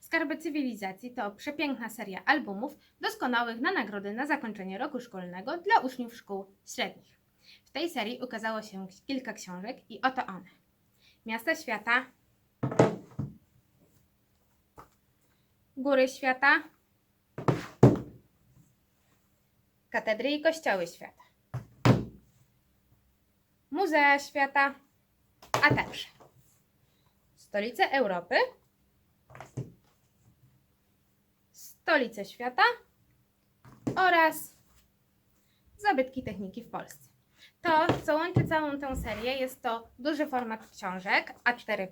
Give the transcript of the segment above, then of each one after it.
Skarby Cywilizacji to przepiękna seria albumów doskonałych na nagrody na zakończenie roku szkolnego dla uczniów szkół średnich. W tej serii ukazało się kilka książek i oto one. Miasta Świata, Góry Świata, Katedry i Kościoły Świata, Muzea Świata, a także Stolice Europy, Stolice Świata oraz Zabytki Techniki w Polsce. To, co łączy całą tę serię, jest to duży format książek A4.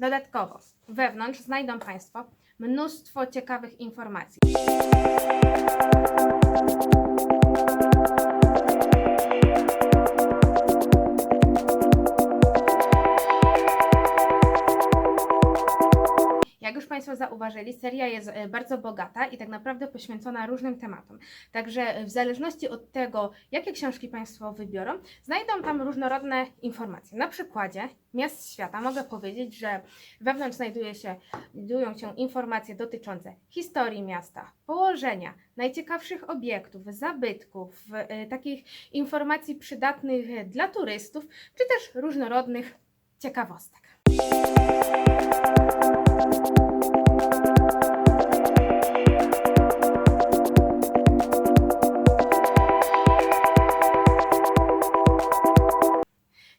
Dodatkowo wewnątrz znajdą Państwo mnóstwo ciekawych informacji. Już Państwo zauważyli, seria jest e, bardzo bogata i tak naprawdę poświęcona różnym tematom. Także w zależności od tego, jakie książki Państwo wybiorą, znajdą tam różnorodne informacje. Na przykładzie miast świata mogę powiedzieć, że wewnątrz znajduje się, znajdują się informacje dotyczące historii miasta, położenia, najciekawszych obiektów, zabytków, e, takich informacji przydatnych dla turystów, czy też różnorodnych ciekawostek.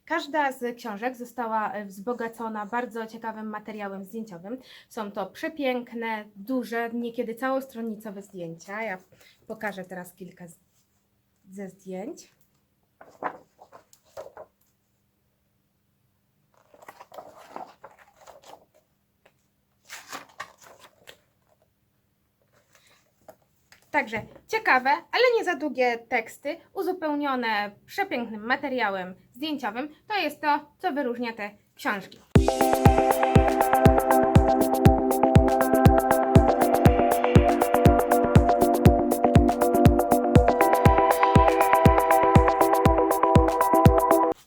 Każda z książek została e, wzbogacona bardzo ciekawym materiałem zdjęciowym. Są to przepiękne, duże, niekiedy całostronicowe zdjęcia. Ja pokażę teraz kilka ze zdjęć. Także ciekawe, ale nie za długie teksty, uzupełnione przepięknym materiałem zdjęciowym, to jest to, co wyróżnia te książki.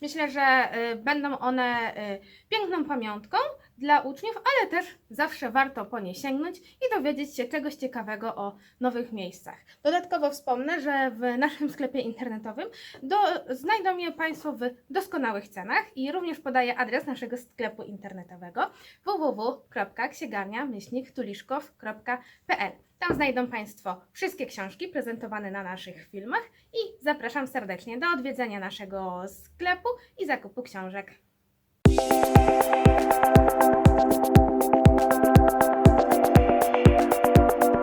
Myślę, że y, będą one y, piękną pamiątką dla uczniów, ale też zawsze warto po nie sięgnąć i dowiedzieć się czegoś ciekawego o nowych miejscach. Dodatkowo wspomnę, że w naszym sklepie internetowym do, znajdą je Państwo w doskonałych cenach i również podaję adres naszego sklepu internetowego www.księgarnia-tuliszkow.pl Tam znajdą Państwo wszystkie książki prezentowane na naszych filmach i zapraszam serdecznie do odwiedzenia naszego sklepu i zakupu książek.